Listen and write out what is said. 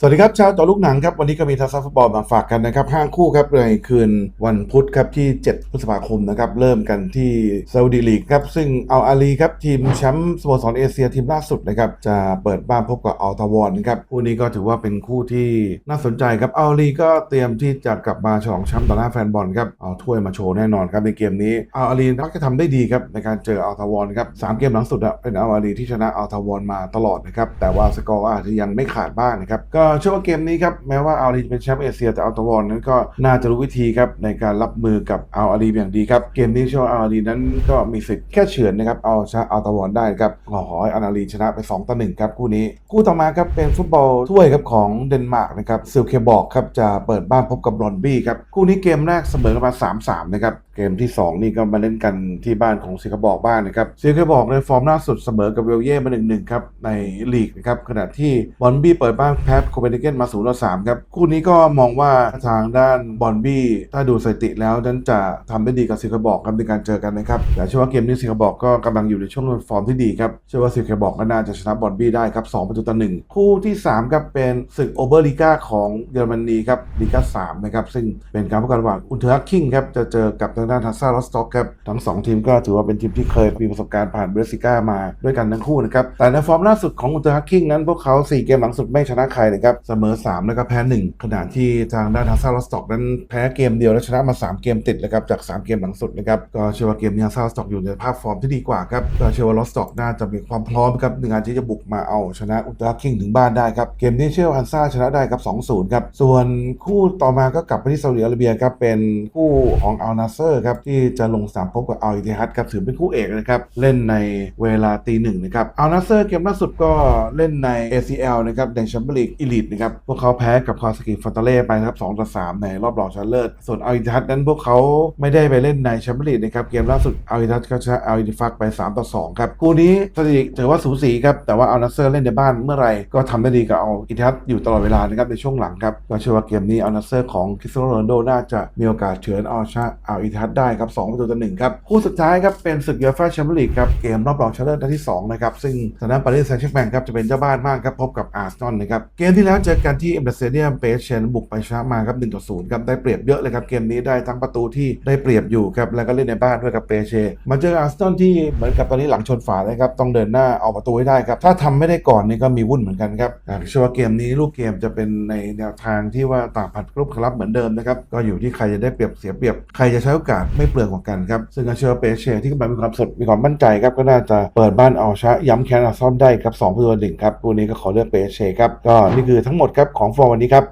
สวัสดีครับชาวต่อลูกหนังครับ วันนี้ก็มีทัศน์ฟุตบอลมาฝากกันนะครับห้างคู่ครับในคืนวันพุธครับที่ 7 พฤษภาคมนะครับ เริ่มกันที่ซาอุดีลีกครับ ซึ่งเอาอาลีครับ ทีมแชมป์สโมสรเอเชียทีมล่าสุดนะครับ จะเปิดบ้านพบกับอัลตาวอนครับ คู่นี้ก็ถือว่าเป็นคู่ที่น่าสนใจครับเอาอาลีก็เตรียมที่จะกลับมาฉลองแชมป์ต่อหน้าแฟนบอลครับเอาถ้วยมาโชว์แน่นอนครับในเกมนี้เอาอาลีมักจะทำได้ดีครับในการเจออัลตาวอนครับสามเกมหลังสุดอะเป็นเอาอาลีที่ชนะอัลตาวอนมาตลอดนะครับแต่ว่าสกอร์อาจจะยังไม่ขาดบ้างนะครับก็เชื่อว่าเกมนี้ครับแม้ว่าอาลีจะเป็นแชมป์เอเชียแต่อัลตาวอนนั้นก็น่าจะรู้วิธีครับในการรับมือกับอาลีอย่างดีครับเกมนี้เชื่อว่าอาลีนั้นก็มีสิทธิ์แค่เฉือนนะครับเอาชนะอัลตาวอนได้ครับขอขอให้อาลีชนะไป2ต่อ1ครับคู่นี้ คู่ต่อมาครับเป็นฟุตบอลถ้วยครับของเดนมาร์กนะครับซิลเคบอกครับจะเปิดบ้านพบกับบรอนบี้ครับคู่นี้เกมแรกเสมอกันมา3-3นะครับเกมที่ 2 นี่ก็มาเล่นกันที่บ้านของซิลเคบอกบ้างนะครับซิลเคบอกในฟอร์มล่าสุดเสมอกับเวลเย่มา1-1ครับ ในลีกนะครับขณะที่บอนบี้เปิดบ้านแพ้โคเปนเฮเกนมา0ต่อ3ครับ คู่นี้ก็มองว่าทางด้านบอลบี้ถ้าดูสถิติแล้วนั้นจะทำได้ดีกับซิลเคบอกครับในการเจอกันนะครับแต่เชื่อว่าเกมนี้ซิลเคบอกก็กำลังอยู่ในช่วงฟอร์มที่ดีครับเชื่อว่าซิลเคบอกก็น่าจะชนะบอลบี้ได้ครับ2ประตูต่อ1คู่ที่3ครับเป็นศึกโอเบอร์ลีกาของเยอรมนีครับลีกา3นะครับซึ่งเป็นการพบกันระหว่างอุนเทอร์คิงครับจะเจอกับทางด้านทัสซาลอสต็อกครับทั้งสองทีมก็ถือว่าเป็นทีมที่เคยมีประสบการณ์ผ่านเบรสิก้ามาด้วยกันทั้งคู่นะครับแต่ในฟอร์มล่าสุดของอุนเทอร์คิงนั้นพวกเขา 4 เกมหลังสุดไม่ชนะใครนะครับเสมอ 3 แล้วก็แพ้ 1 ขณะที่ทางด้านทัสซาลอสต็อกนั้นแพ้เกมเดียวและชนะมา 3 เกมติดนะครับจาก 3 เกมหลังสุดนะครับก็เชื่อว่าเกมนี้ทัสซาลอสต็อกอยู่ในภาพฟอร์มที่ดีกว่าครับก็เชื่อว่าลอสต็อกน่าจะมีความพร้อมครับในการที่จะบุกมาเอาชนะอุนเทอร์คิงถึงบ้านได้ครับเกมนี้เชื่อว่าฮันซ่าชนะได้ครับ2-0ครับส่วนคู่ต่อมาก็กลับไปที่ซาอุดิอาระเบียครับเป็นคู่ของอัลนาเซอร์ครับที่จะลงสนามพบกับอัลอิติฮัดครับถือเป็นคู่เอกนะครับเล่นในเวลาตีหนึ่งนะครับอัลนาเซอร์เกมล่าสุดก็เล่นใน ACL นะครับในแชมเปี้ยนลีกอีลิทนะครับพวกเขาแพ้กับคาวาซากิฟอนตาเล่ไปนะครับ2ต่อ3ในรอบรองชนะเลิศส่วนอัลอิติฮัดนั้นพวกเขาไม่ได้ไปเล่นในแชมเปี้ยนลีกนะครับเกมล่าสุดอัลอิติฮัดก็ชนะอัลอิติฟักไป3ต่อ2ครับคู่นี้สถิติถือว่าสูสีครับแต่ว่าอัลนาเซอร์เล่นในบ้านเมื่อไหร่ก็ทำได้ดีกับอัลอิติฮัดอยู่ตลอดเวลานะครับในช่วงหลังครับก็เชื่อว่าเกมนี้อัลนาเซอร์ของคริสเตียโรนัลโดน่าจะมีโอกาสเฉือนอัลชาอัลอิติฮัดได้ครับ2ประตูต่อ1ครับคู่สุดท้ายครับเป็นศึกยูฟ่าแชมเปี้ยนลีกครับเกมรอบรองชนะเลิศนัดที่2นะครับซึ่งทางด้านปารีสแซงต์แชร์แมงครับจะเป็นเจ้าบ้านมากครับพบกับอาร์ซนอลนะครับเกมที่แล้วเจอกันที่เอ็มเบสเดียมเปเชนบุกไปชนะมาครับ1ต่อ0ครับได้เปรียบเยอะเลยครับเกมนี้ได้ทั้งประตูที่ได้เปรียบอยู่ครับแล้วก็เล่นในบ้านด้วยกับเปเชมาเจออาร์ซนอลที่เหมือนกับตอนนี้หลังชนฝาเลยครับต้องเดินหน้าเอาประตูให้ได้ครับถ้าทำไม่ได้ก่อนนี่ก็มีวุ่นเหมือนกันครับเชื่อว่าเกมนี้ลูกเกมจะเป็นในแนวทางที่ว่าต่างผัดกรุ๊ปครับเหมือนเดิมนะครับก็อยู่ที่ใครจะได้เปรียบเสียเปรียบใครจะใช้โอกาสไม่เปลืองกว่ากันครับ ซึ่งเชื่อว่าเปเชที่กำลังมีความสดมีความมั่นใจครับก็น่าจะเปิดบ้านเอาชนะย้ำแค้นอาซ่อมได้ครับ2ประตูหนึ่งครับตัวนี้ก็ขอเลือกเปเชครับก็นี่คือทั้งหมดครับของฟอร์มวันนี้ครับ